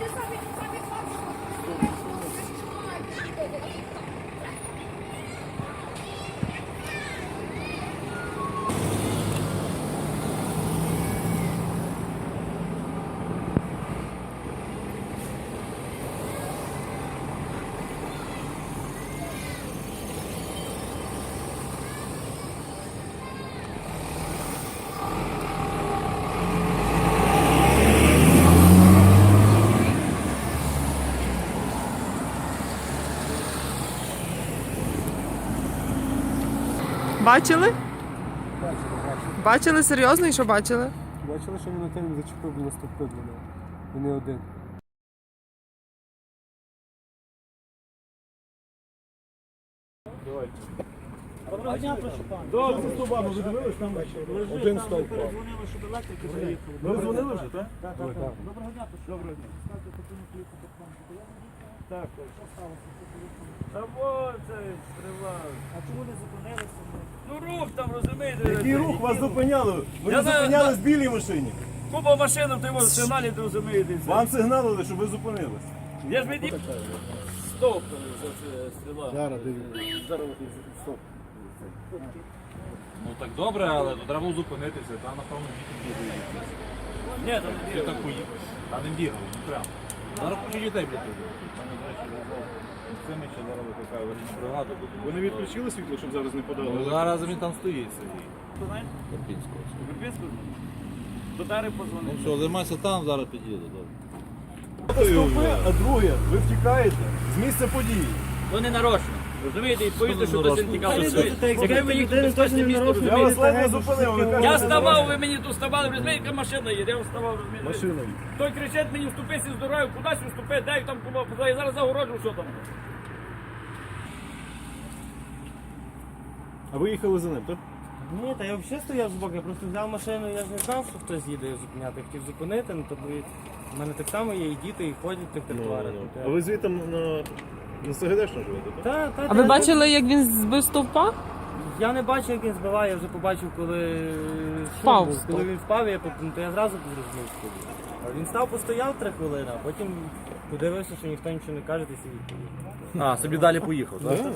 Sabe, sabe, sabe. Бачили? Бачили, бачили. Бачили серйозно і що бачили? Бачили, що він один зачепив і наступив до мене. І не один. Добре, стовба, ви дивились там? Один стовп. Ви дзвонили вже, так? Так, так. Доброго дня, Доброго дня. Так, що сталося? Та вот це. А чому не зупинилися? Рух там, розумієте. Який рух вас зупиняли? Ви Я не знаю, зупинялись в білій машині. Купа машин, ти його сигналі, розумієте. це. Вам сигналили, щоб ви зупинились. Я ж мені... Стоп, за це стріла. Зараз дивіться. Зараз стоп. Ну так добре, але то треба було зупинитися, там напевно діти бігають. Ні, там не Ти так поїхав. Та не бігали, ну прямо. Зараз куча дітей до бригаду. Ви не відключили світло, щоб зараз не Ну, подали? Зараз він там стоїть собі. Карпінського. Карпінського. Капецько? Татари Ну позвонили. все, займайся там, зараз під'їду. Стопи, А друге, ви втікаєте з місця події. Вони нарочно. Розумієте, і що хтось не тікав. безпечне місто, Я розумієте? вас ледве зупинив, ви Я що вставав, ви мені тут вставали, розумієте, яка машина їде, я вставав, розумієте. Машина. Той кричить мені, вступися з дороги, кудись вступи, дай там кому, я зараз загороджу, що там. А ви їхали за ним, так? Ні, та я взагалі стояв збоку, я просто взяв машину, я ж не знав, що хтось їде зупиняти, хотів зупинити, ну то бо в мене так само є і діти, і ходять в тих тротуарах. ну, А ви звідти на, на живе живете, так? Та, та, А ви та, бачили, як він збив стовпа? Я не бачив, як він збиває, я вже побачив, коли Впав шум був. Коли він впав, я, ну, то я зразу зрозумів, що він. А Він став, постояв три хвилини, а потім подивився, що ніхто нічого не каже, і сидів. А, собі далі поїхав, Та, та, ну,